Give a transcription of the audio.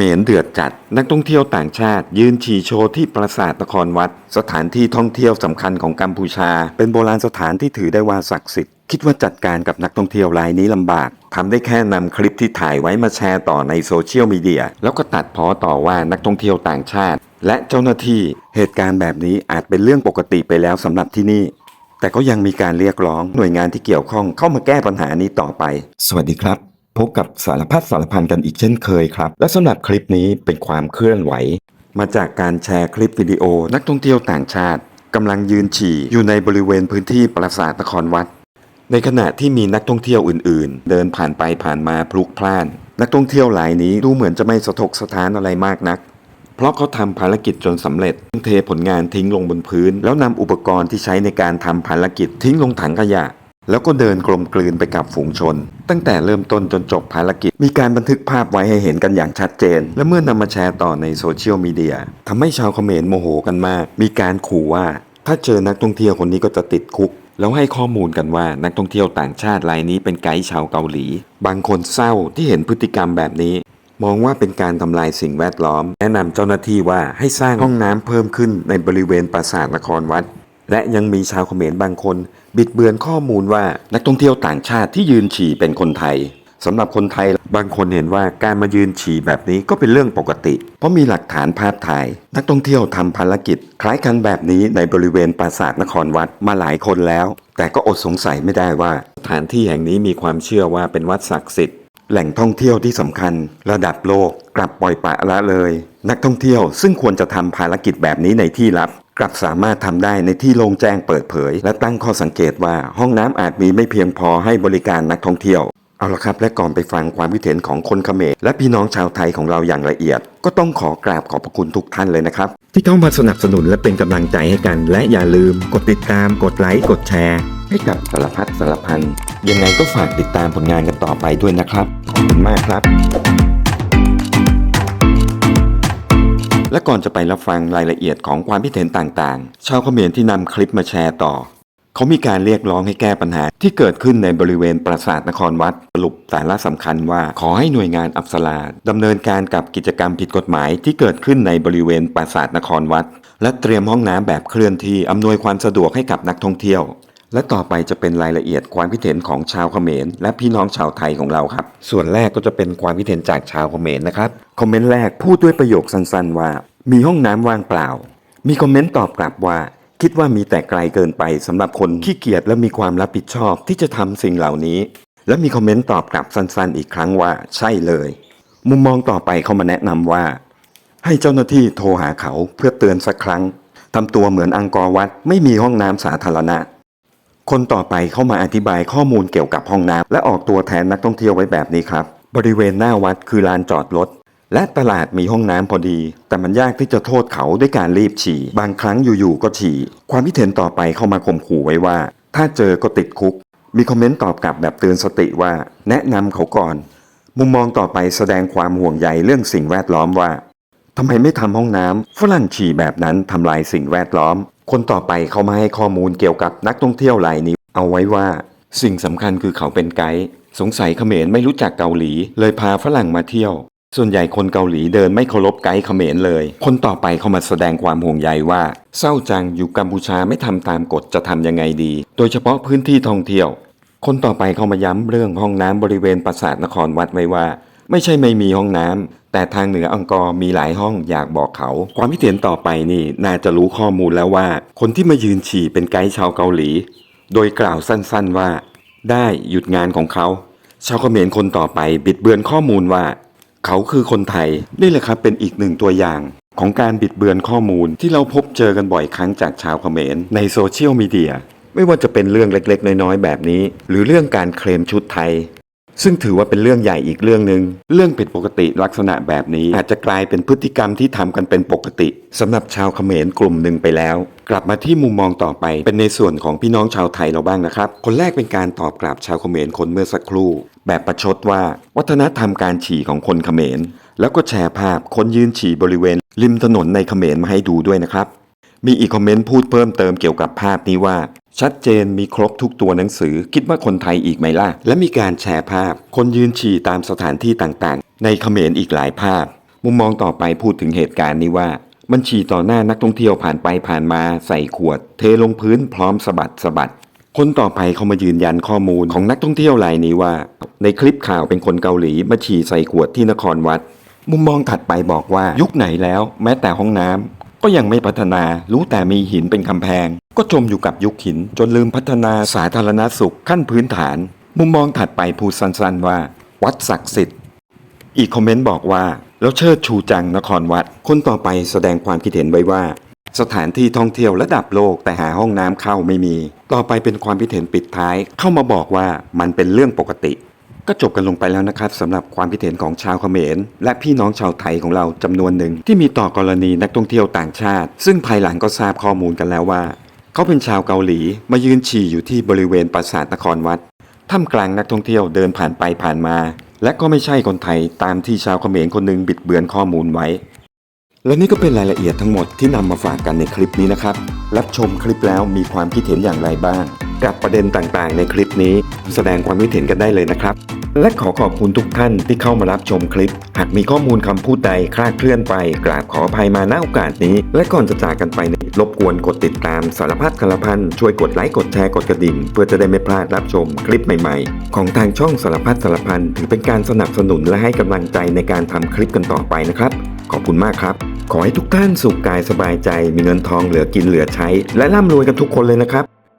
มรเดือดจัด นักท่องเที่ยวต่างชาติ ยืนฉี่โชว์ที่ปราสาทนครวัด สถานที่ท่องเที่ยวสำคัญของกัมพูชา เป็นโบราณสถานที่ถือได้ว่าศักดิ์สิทธิ์คิดว่าจัดการกับนักท่องเที่ยวรายนี้ลำบากทำได้แค่นำคลิปที่ถ่ายไว้มาแชร์ต่อในโซเชียลมีเดียแล้วก็ตัดพ้อต่อว่านักท่องเที่ยวต่างชาติ และเจ้าหน้าที่เหตุการณ์แบบนี้อาจเป็นเรื่องปกติไปแล้วสำหรับที่นี่ แต่ก็ยังมีการเรียกร้องหน่วยงานที่เกี่ยวข้องเข้ามาแก้ปัญหานี้ต่อไป สวัสดีครับ พบกับสารพัดสารพันกันอีกเช่นเคยครับ และสำหรับคลิปนี้เป็นความเคลื่อนไหว มาจากการแชร์คลิปวิดีโอนักท่องเที่ยวต่างชาติกำลังยืนฉี่อยู่ในบริเวณพื้นที่ปราสาทนครวัด ในขณะที่มีนักท่องเที่ยวอื่น ๆ เดินผ่านไปผ่านมาพลุกพล่าน นักท่องเที่ยวรายนี้ดูเหมือนจะไม่สะทกสะท้านอะไรมากนัก เพราะเขาทำภารกิจจนสำเร็จเทผลงานทิ้งลงบนพื้น แล้วนำอุปกรณ์ที่ใช้ในการทำภารกิจทิ้งลงถังขยะ แล้วก็เดินกลมกลืนไปกับฝูงชน ตั้งแต่เริ่มต้นจนจบภารกิจ มีการบันทึกภาพไว้ให้เห็นกันอย่างชัดเจน และเมื่อนำมาแชร์ต่อในโซเชียลมีเดียทำให้ชาวเขมรโมโหกันมาก มีการขู่ว่า ถ้าเจอนักท่องเที่ยวคนนี้ก็จะติดคุก แล้วให้ข้อมูลกันว่านักท่องเที่ยวต่างชาติรายนี้เป็นไกด์ชาวเกาหลี บางคนเศร้าที่เห็นพฤติกรรมแบบนี้ มองว่าเป็นการทำลายสิ่งแวดล้อม แนะนำเจ้าหน้าที่ว่าให้สร้างห้องน้ำเพิ่มขึ้นในบริเวณปราสาทนครวัด และยังมีชาวเขมรบางคน บิดเบือนข้อมูลว่านักท่องเที่ยวต่างชาติที่ยืนฉี่เป็นคนไทยสำหรับคนไทยบางคนเห็นว่าการมายืนฉี่แบบนี้ก็เป็นเรื่องปกติ เพราะมีหลักฐานภาพถ่าย นักท่องเที่ยวทำภารกิจ คล้ายกันแบบนี้ในบริเวณปราสาทนครวัดมาหลายคนแล้ว แต่ก็อดสงสัยไม่ได้ว่า สถานที่แห่งนี้มีความเชื่อว่าเป็นวัดศักดิ์สิทธิ์แหล่งท่องเที่ยวที่สำคัญ ระดับโลกกลับปล่อยปละละเลย นักท่องเที่ยวซึ่งควรจะทำภารกิจแบบนี้ในที่ลับ กลับสามารถทำได้ในที่โล่งแจ้งเปิดเผย และตั้งข้อสังเกตว่าห้องน้ำอาจมีไม่เพียงพอให้บริการนักท่องเที่ยวเอาละครับและก่อนไปฟังความคิดเห็นของคนเขมรและพี่น้องชาวไทยของเราอย่างละเอียด ก็ต้องขอกราบขอบพระคุณทุกท่านเลยนะครับ ที่เข้ามาสนับสนุนและเป็นกำลังใจให้กัน และอย่าลืมกดติดตามกดไลค์กดแชร์ ให้กับสารพัดสารพันยังไงก็ฝากติดตามผลงานกันต่อไปด้วยนะครับขอบคุณมากครับ และก่อนจะไปรับฟังรายละเอียดของความคิดเห็นต่างๆ ชาวเขมรที่นำคลิปมาแชร์ต่อ เขามีการเรียกร้องให้แก้ปัญหาที่เกิดขึ้นในบริเวณปราสาทนครวัดสรุปสาระสำคัญว่าขอให้หน่วยงานอัปสราดำเนินการกับกิจกรรมผิดกฎหมายที่เกิดขึ้นในบริเวณปราสาทนครวัดและเตรียมห้องน้ำแบบเคลื่อนที่อำนวยความสะดวกให้กับนักท่องเที่ยว และต่อไปจะเป็นรายละเอียดความคิดเห็นของชาวเขมร และพี่น้องชาวไทยของเราครับ ส่วนแรกก็จะเป็นความคิดเห็นจากชาวเขมรนะครับ คอมเมนต์แรกพูดด้วยประโยคสั้นๆ ว่า มีห้องน้ำว่างเปล่า มีคอมเมนต์ตอบกลับว่า คิดว่ามีแต่ไกลเกินไปสำหรับคนขี้เกียจและมีความรับผิดชอบที่จะทำสิ่งเหล่านี้ และมีคอมเมนต์ตอบกลับสั้นๆ อีกครั้งว่า ใช่เลย มุมมองต่อไปเขามาแนะนำว่า ให้เจ้าหน้าที่โทรหาเขาเพื่อเตือนสักครั้งทำตัวเหมือนอังกอร์วัดไม่มีห้องน้ำสาธารณะ คนต่อไปเข้ามาอธิบายข้อมูลเกี่ยวกับห้องน้ำและออกตัวแทนนักท่องเที่ยวไว้แบบนี้ครับ บริเวณหน้าวัดคือลานจอดรถและตลาดมีห้องน้ำพอดี แต่มันยากที่จะโทษเขาด้วยการรีบฉี่ บางครั้งอยู่ๆก็ฉี่ ความคิดเห็นต่อไปเข้ามาข่มขู่ไว้ว่า ถ้าเจอก็ติดคุก มีคอมเมนต์ตอบกลับแบบเตือนสติว่า แนะนำเขาก่อน มุมมองต่อไปแสดงความห่วงใยเรื่องสิ่งแวดล้อมว่าทำไมไม่ทำห้องน้ำฝรั่งฉี่แบบนั้นทำลายสิ่งแวดล้อม คนต่อไปเขามาให้ข้อมูลเกี่ยวกับนักท่องเที่ยวรายนี้ เอาไว้ว่า สิ่งสำคัญคือเขาเป็นไกด์สงสัยเขมรไม่รู้จักเกาหลี เลยพาฝรั่งมาเที่ยว ส่วนใหญ่คนเกาหลีเดินไม่เคารพไกด์เขมรเลย คนต่อไปเขามาแสดงความห่วงใยว่าเศร้าจังอยู่กัมพูชาไม่ทำตามกฎจะทำยังไงดี โดยเฉพาะพื้นที่ท่องเที่ยว คนต่อไปเขามาย้ำเรื่องห้องน้ำบริเวณปราสาทนครวัดไว้ว่า ไม่ใช่ไม่มีห้องน้ำแต่ทางเหนืออังกอร์มีหลายห้องอยากบอกเขา ความคิดเห็นต่อไปนี่น่าจะรู้ข้อมูลแล้วว่า คนที่มายืนฉี่เป็นไกด์ชาวเกาหลี โดยกล่าวสั้นๆว่า ได้หยุดงานของเขา ชาวเขมรคนต่อไปบิดเบือนข้อมูลว่า เขาคือคนไทยนี่แหละครับเป็นอีกหนึ่งตัวอย่างของการบิดเบือนข้อมูลที่เราพบเจอกันบ่อยครั้งจากชาวเขมรในโซเชียลมีเดียไม่ว่าจะเป็นเรื่องเล็กๆ น้อยๆ แบบนี้ หรือเรื่องการเคลมชุดไทย ซึ่งถือว่าเป็นเรื่องใหญ่อีกเรื่องหนึ่งเรื่องผิดปกติลักษณะแบบนี้อาจจะกลายเป็นพฤติกรรมที่ทำกันเป็นปกติสำหรับชาวเขมรกลุ่มหนึ่งไปแล้ว กลับมาที่มุมมองต่อไป เป็นในส่วนของพี่น้องชาวไทยเราบ้างนะครับ คนแรกเป็นการตอบกลับชาวเขมรคนเมื่อสักครู่ แบบประชดว่า วัฒนธรรมการฉี่ของคนเขมร แล้วก็แชร์ภาพคนยืนฉี่บริเวณ ริมถนนในเขมรมาให้ดูด้วยนะครับ มีอีกคอมเมนต์พูดเพิ่มเติมเกี่ยวกับภาพนี้ว่า ชัดเจนมีครบทุกตัวหนังสือ คิดว่าคนไทยอีกไหมล่ะ และมีการแชร์ภาพ คนยืนฉี่ตามสถานที่ต่างๆ ในเขมรอีกหลายภาพ มุมมองต่อไปพูดถึงเหตุการณ์นี้ว่า มันฉี่ต่อหน้านักท่องเที่ยวผ่านไปผ่านมาใส่ขวด เทลงพื้นพร้อมสะบัดสะบัดคนต่อไปเขามายืนยันข้อมูลของนักท่องเที่ยวรายนี้ว่า ในคลิปข่าวเป็นคนเกาหลีมาฉี่ใส่ขวดที่นครวัด มุมมองถัดไปบอกว่ายุคไหนแล้ว แม้แต่ห้องน้ำ ก็ยังไม่พัฒนา รู้แต่มีหินเป็นกำแพง ก็จมอยู่กับยุคหิน จนลืมพัฒนาสาธารณสุขขั้นพื้นฐาน มุมมองถัดไปพูดสั้นๆว่า วัดศักดิ์สิทธิ์ อีกคอมเมนต์บอกว่า แล้วเชิดชูจังนครวัด คนต่อไปแสดงความคิดเห็นไว้ว่า สถานที่ท่องเที่ยวระดับโลกแต่หาห้องน้ำเข้าไม่มี ต่อไปเป็นความคิดเห็นปิดท้าย เข้ามาบอกว่ามันเป็นเรื่องปกติ ก็จบกันลงไปแล้วนะครับสำหรับความคิดเห็นของชาวเขมร และพี่น้องชาวไทยของเราจำนวนหนึ่ง ที่มีต่อกรณีนักท่องเที่ยวต่างชาติ ซึ่งภายหลังก็ทราบข้อมูลกันแล้วว่า เขาเป็นชาวเกาหลีมายืนฉี่อยู่ที่บริเวณปราสาทนครวัดท่ามกลางนักท่องเที่ยวเดินผ่านไปผ่านมา และก็ไม่ใช่คนไทยตามที่ชาวเขมรคนหนึ่งบิดเบือนข้อมูลไว้ และนี่ก็เป็นรายละเอียดทั้งหมดที่นำมาฝากกันในคลิปนี้นะครับ รับชมคลิปแล้วมีความคิดเห็นอย่างไรบ้าง กับประเด็นต่างๆ ในคลิปนี้ แสดงความคิดเห็นกันได้เลยนะครับ และขอขอบคุณทุกท่านที่เข้ามารับชมคลิป หากมีข้อมูลคำพูดใดคลาดเคลื่อนไป กราบขออภัยมาณโอกาสนี้ และก่อนจะจากกันไปเนี่ยรบกวนกดติดตามสารพัดคารพันช่วยกดไลค์กดแชร์กดกระดิ่ง เพื่อจะได้ไม่พลาดรับชมคลิปใหม่ๆ ของทางช่องสารพัดสารพันถือเป็นการสนับสนุนและให้กำลังใจในการทำคลิปกันต่อไปนะครับ ขอบคุณมากครับ ขอให้ทุกท่านสุขกายสบายใจ มีเงินทองเหลือกินเหลือใช้ และร่ำรวยกันทุกคนเลยนะครับ